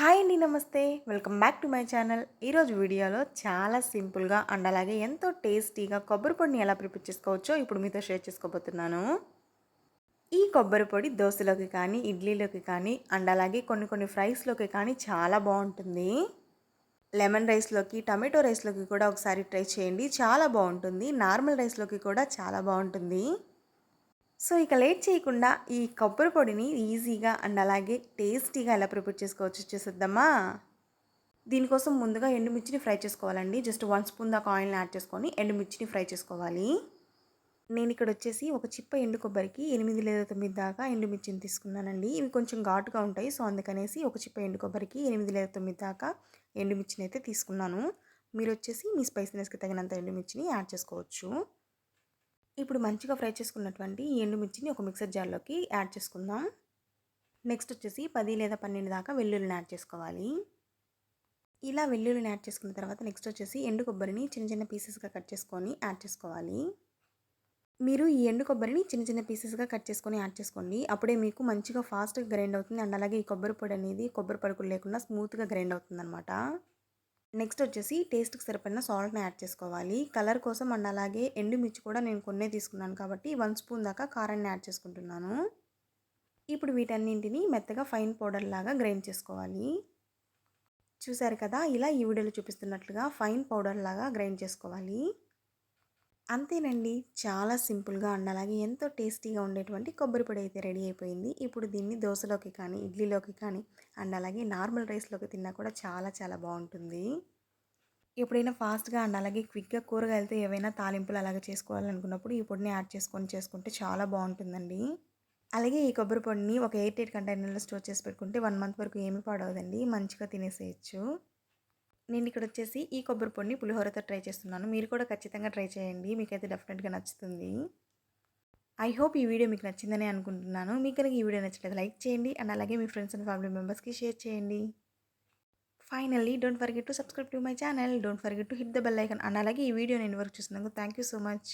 Hi అండి నమస్తే. Welcome back to my channel. ఈరోజు వీడియోలో చాలా సింపుల్గా అండ్ అలాగే ఎంతో టేస్టీగా కొబ్బరి పొడిని ఎలా ప్రిపేర్ చేసుకోవచ్చో ఇప్పుడు మీతో షేర్ చేసుకోబోతున్నాను. ఈ కొబ్బరి పొడి దోశలోకి కానీ ఇడ్లీలోకి కానీ అండ్ అలాగే కొన్ని కొన్ని ఫ్రైస్లోకి కానీ చాలా బాగుంటుంది. లెమన్ రైస్లోకి టమాటో రైస్లోకి కూడా ఒకసారి ట్రై చేయండి. చాలా బాగుంటుంది. నార్మల్ రైస్లోకి కూడా చాలా బాగుంటుంది. సో ఇక లేట్ చేయకుండా ఈ కొబ్బరి పొడిని ఈజీగా అండ్ అలాగే టేస్టీగా ఎలా ప్రిపేర్ చేసుకోవచ్చు చూసేద్దామా? దీనికోసం ముందుగా ఎండుమిర్చిని ఫ్రై చేసుకోవాలండి. జస్ట్ వన్ స్పూన్ దాకా ఆయిల్ని యాడ్ చేసుకొని ఎండుమిర్చిని ఫ్రై చేసుకోవాలి. నేను ఇక్కడ వచ్చేసి ఒక చిప్ప ఎండు కొబ్బరికి ఎనిమిది లేదా తొమ్మిది దాకా ఎండుమిర్చిని తీసుకున్నానండి. ఇవి కొంచెం ఘాటుగా ఉంటాయి సో అందుకనేసి ఒక చిప్ప ఎండు కొబ్బరికి ఎనిమిది లేదా తొమ్మిది దాకా ఎండుమిర్చిని అయితే తీసుకున్నాను. మీరు వచ్చేసి మీ స్పైసీనెస్కి తగినంత ఎండుమిర్చిని యాడ్ చేసుకోవచ్చు. ఇప్పుడు మంచిగా ఫ్రై చేసుకున్నటువంటి ఎండుమిర్చిని ఒక మిక్సర్ జార్లోకి యాడ్ చేసుకుందాం. నెక్స్ట్ వచ్చేసి పది లేదా పన్నెండు దాకా వెల్లుల్లిని యాడ్ చేసుకోవాలి. ఇలా వెల్లుల్లిని యాడ్ చేసుకున్న తర్వాత నెక్స్ట్ వచ్చేసి ఎండు కొబ్బరిని చిన్న చిన్న పీసెస్గా కట్ చేసుకొని యాడ్ చేసుకోవాలి. మీరు ఈ ఎండు కొబ్బరిని చిన్న చిన్న పీసెస్గా కట్ చేసుకొని యాడ్ చేసుకోండి. అప్పుడే మీకు మంచిగా ఫాస్ట్గా గ్రైండ్ అవుతుంది. అండ్ అలాగే ఈ కొబ్బరి పొడి అనేది కొబ్బరి పరుకులు లేకుండా స్మూత్గా గ్రైండ్ అవుతుంది అనమాట నెక్స్ట్ వచ్చేసి టేస్ట్కి సరిపడిన సాల్ట్ని యాడ్ చేసుకోవాలి. కలర్ కోసం అండ్ అలాగే ఎండుమిర్చి కూడా నేను కొన్నే తీసుకున్నాను కాబట్టి వన్ స్పూన్ దాకా కారాన్ని యాడ్ చేసుకుంటున్నాను. ఇప్పుడు వీటన్నింటినీ మెత్తగా ఫైన్ పౌడర్ లాగా గ్రైండ్ చేసుకోవాలి. చూసారు కదా? ఇలా ఈ వీడియోలో చూపిస్తున్నట్లుగా ఫైన్ పౌడర్ లాగా గ్రైండ్ చేసుకోవాలి. అంతేనండి. చాలా సింపుల్గా అండ్ అలాగే ఎంతో టేస్టీగా ఉండేటువంటి కొబ్బరి పొడి అయితే రెడీ అయిపోయింది. ఇప్పుడు దీన్ని దోశలోకి కానీ ఇడ్లీలోకి కానీ అండ్ అలాగే నార్మల్ రైస్లోకి తిన్నా కూడా చాలా చాలా బాగుంటుంది. ఎప్పుడైనా ఫాస్ట్గా అండ్ అలాగే క్విక్గా కూరగాయలతో ఏవైనా తాలింపులు అలాగే చేసుకోవాలనుకున్నప్పుడు ఈ పొడిని యాడ్ చేసుకొని చేసుకుంటే చాలా బాగుంటుందండి. అలాగే ఈ కొబ్బరి పొడిని ఒక ఎయిట్ ఎయిట్ కంటైనర్లో స్టోర్ చేసి పెట్టుకుంటే వన్ మంత్ వరకు ఏమి పాడవదండి. మంచిగా తినేసేయచ్చు. నేను ఇక్కడ వచ్చేసి ఈ కొబ్బరి పొడిని పులిహోరతో ట్రై చేస్తున్నాను. మీరు కూడా ఖచ్చితంగా ట్రై చేయండి. మీకైతే డెఫినెట్గా నచ్చుతుంది. ఐ హోప్ ఈ వీడియో మీకు నచ్చిందని అనుకుంటున్నాను. మీకు కనుక ఈ వీడియో నచ్చలేదు లైక్ చేయండి అండ్ అలాగే మీ ఫ్రెండ్స్ అండ్ ఫ్యామిలీ మెంబర్స్కి షేర్ చేయండి. Finally don't forget to subscribe to my channel don't forget to hit the bell icon and అలాగే ఈ వీడియో నేను వరకు చూసినందుకు థ్యాంక్ యూ సో మచ్